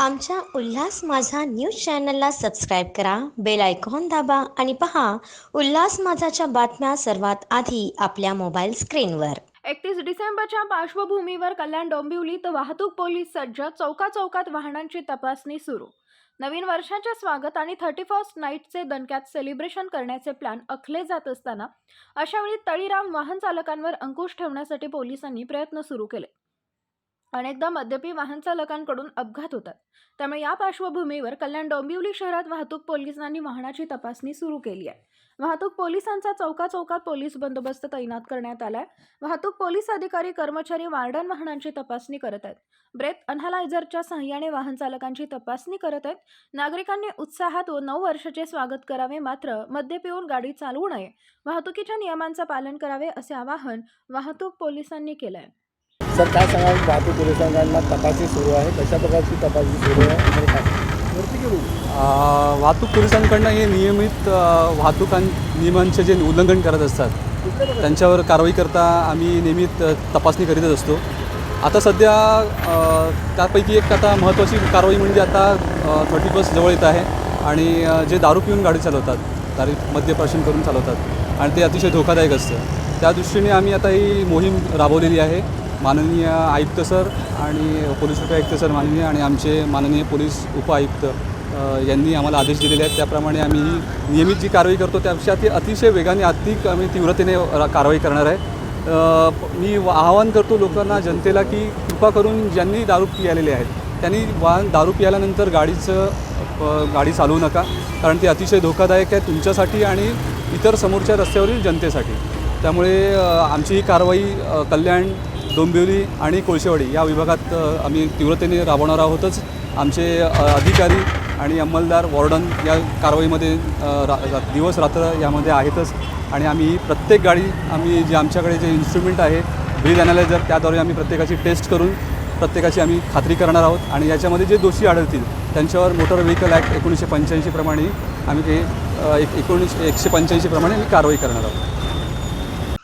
आमच्या उल्हास माझा न्यूज चॅनलला सबस्क्राईब करा बेल आयकॉन दाबा आणि पहा उल्हास माझाच्या बातम्या सर्वात आधी आपल्या मोबाईल स्क्रीनवर. एकतीस डिसेंबरच्या पार्श्वभूमीवर कल्याण डोंबिवलीत वाहतूक पोलीस सज्ज चौका चौकात वाहनांची तपासणी सुरू. नवीन वर्षाच्या स्वागत आणि थर्टी फर्स्ट नाईटचे दणक्यात सेलिब्रेशन करण्याचे प्लॅन आखले जात असताना अशावेळी तळीराम वाहन चालकांवर अंकुश ठेवण्यासाठी पोलिसांनी प्रयत्न सुरू केले. अनेकदा मद्यपी वाहन चालकांकडून अपघात होतात. त्यामुळे या पार्श्वभूमीवर कल्याण डोंबिवली शहरात वाहतूक पोलिसांनी वाहनाची तपासणी सुरू केली आहे. वाहतूक पोलिसांचा चौका चौकात पोलीस बंदोबस्त तैनात करण्यात आलाय. वाहतूक पोलीस अधिकारी कर्मचारी वार्डन वाहनांची तपासणी करत आहेत. ब्रेथ अनहालायझरच्या सहाय्याने वाहन चालकांची तपासणी करत आहेत. नागरिकांनी उत्साहात व नऊ वर्षाचे स्वागत करावे मात्र मद्य पिऊन गाडी चालवू नये. वाहतुकीच्या नियमांचं पालन करावे असे आवाहन वाहतूक पोलिसांनी केलं आहे सर काय सांगाल? वाहतूक पोलिसांकडनं तपासणी सुरू आहे. कशा प्रकारची तपासणी सुरू आहे? आणि काय? वाहतूक पोलिसांकडनं हे नियमित वाहतूक नियमांचे जे उल्लंघन करत असतात त्यांच्यावर कारवाई करता आम्ही नियमित तपासणी करीतच असतो. आता सध्या त्यापैकी एक आता महत्त्वाची कारवाई म्हणजे आता थर्टी फर्स्ट जवळ येत आहे आणि जे दारू पिऊन गाडी चालवतात दारू मद्यप्राशन करून चालवतात आणि ते अतिशय धोकादायक असतं. त्या दृष्टीने आम्ही आता ही मोहीम राबवलेली आहे. माननीय आयुक्त सर आणि पोलीस उपायुक्त सर माननीय आणि आमचे माननीय पोलीस उपायुक्त यांनी आम्हाला आदेश दिलेले आहेत. त्याप्रमाणे आम्ही नियमित जी कारवाई करतो त्यापेक्षा ती अतिशय वेगाने अधिक आम्ही तीव्रतेने कारवाई करणार आहे. मी आवाहन करतो लोकांना जनतेला की कृपा करून ज्यांनी दारू पियालेले आहेत त्यांनी वाहन दारू पियाल्यानंतर गाडीचं गाडी चालवू नका कारण ती अतिशय धोकादायक आहे तुमच्यासाठी आणि इतर समोरच्या रस्त्यावरील जनतेसाठी. त्यामुळे आमची ही कारवाई कल्याण डोंबिवली आणि कोळशेवाडी या विभागात आम्ही तीव्रतेने राबवणार आहोतच. आमचे अधिकारी आणि अंमलदार वॉर्डन या कारवाईमध्ये रा दिवस रात्र यामध्ये आहेतच. आणि आम्ही प्रत्येक गाडी आम्ही जे आमच्याकडे जे इन्स्ट्रुमेंट आहे ब्रीद ॲनालायझर त्याद्वारे आम्ही प्रत्येकाची टेस्ट करून प्रत्येकाची आम्ही खात्री करणार आहोत. आणि याच्यामध्ये जे दोषी आढळतील त्यांच्यावर मोटर व्हेकल ॲक्ट एकोणीसशे पंच्याऐंशीप्रमाणे आम्ही ते एक एकोणीसशे एकशे पंच्याऐंशीप्रमाणे आम्ही कारवाई करणार आहोत.